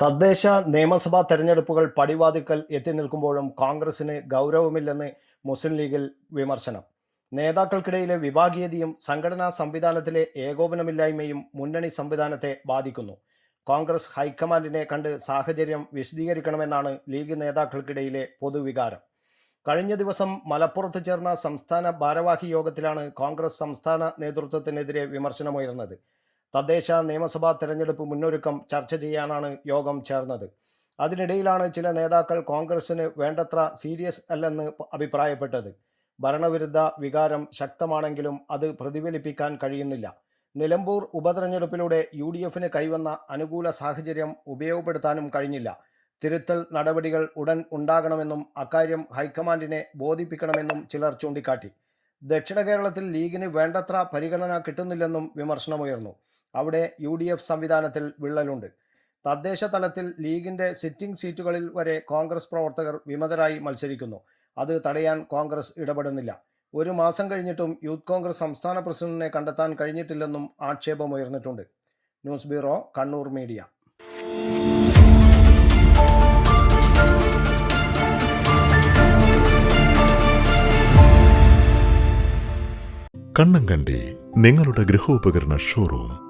തദ്ദേശ നിയമസഭാ തെരഞ്ഞെടുപ്പുകൾ പടിവാതിക്കൽ എത്തി നിൽക്കുമ്പോഴും കോൺഗ്രസിന് ഗൗരവമില്ലെന്ന് മുസ്ലിം ലീഗിൽ വിമർശനം. നേതാക്കൾക്കിടയിലെ വിഭാഗീയതയും സംഘടനാ സംവിധാനത്തിലെ ഏകോപനമില്ലായ്മയും മുന്നണി സംവിധാനത്തെ ബാധിക്കുന്നു. കോൺഗ്രസ് ഹൈക്കമാൻഡിനെ കണ്ട് സാഹചര്യം വിശദീകരിക്കണമെന്നാണ് ലീഗ് നേതാക്കൾക്കിടയിലെ പൊതുവികാരം. കഴിഞ്ഞ ദിവസം മലപ്പുറത്ത് ചേർന്ന സംസ്ഥാന ഭാരവാഹി യോഗത്തിലാണ് കോൺഗ്രസ് സംസ്ഥാന നേതൃത്വത്തിനെതിരെ വിമർശനമുയർന്നത്. തദ്ദേശ നിയമസഭാ തെരഞ്ഞെടുപ്പ് മുന്നൊരുക്കം ചർച്ച ചെയ്യാനാണ് യോഗം ചേർന്നത്. അതിനിടയിലാണ് ചില നേതാക്കൾ കോൺഗ്രസിന് വേണ്ടത്ര സീരിയസ് അല്ലെന്ന് അഭിപ്രായപ്പെട്ടത്. ഭരണവിരുദ്ധ വികാരം ശക്തമാണെങ്കിലും അത് പ്രതിഫലിപ്പിക്കാൻ കഴിയുന്നില്ല. നിലമ്പൂർ ഉപതെരഞ്ഞെടുപ്പിലൂടെ യു ഡി എഫിന് കൈവന്ന അനുകൂല സാഹചര്യം ഉപയോഗപ്പെടുത്താനും കഴിഞ്ഞില്ല. തിരുത്തൽ നടപടികൾ ഉടൻ ഉണ്ടാകണമെന്നും അക്കാര്യം ഹൈക്കമാൻഡിനെ ബോധിപ്പിക്കണമെന്നും ചിലർ ചൂണ്ടിക്കാട്ടി. ദക്ഷിണ കേരളത്തിൽ ലീഗിന് വേണ്ടത്ര പരിഗണന കിട്ടുന്നില്ലെന്നും വിമർശനമുയർന്നു. അവിടെ യു ഡി എഫ് സംവിധാനത്തിൽ വിള്ളലുണ്ട്. തദ്ദേശ തലത്തിൽ ലീഗിന്റെ സിറ്റിംഗ് സീറ്റുകളിൽ വരെ കോൺഗ്രസ് പ്രവർത്തകർ വിമതരായി മത്സരിക്കുന്നു. അത് തടയാൻ കോൺഗ്രസ് ഇടപെടുന്നില്ല. ഒരു മാസം കഴിഞ്ഞിട്ടും യൂത്ത് കോൺഗ്രസ് സംസ്ഥാന പ്രസിഡന്റിനെ കണ്ടെത്താൻ കഴിഞ്ഞിട്ടില്ലെന്നും ആക്ഷേപമുയർന്നിട്ടുണ്ട് news bureau Kannur media. Kannankandi നിങ്ങളുടെ ഗൃഹോപകരണ ഷോറൂം.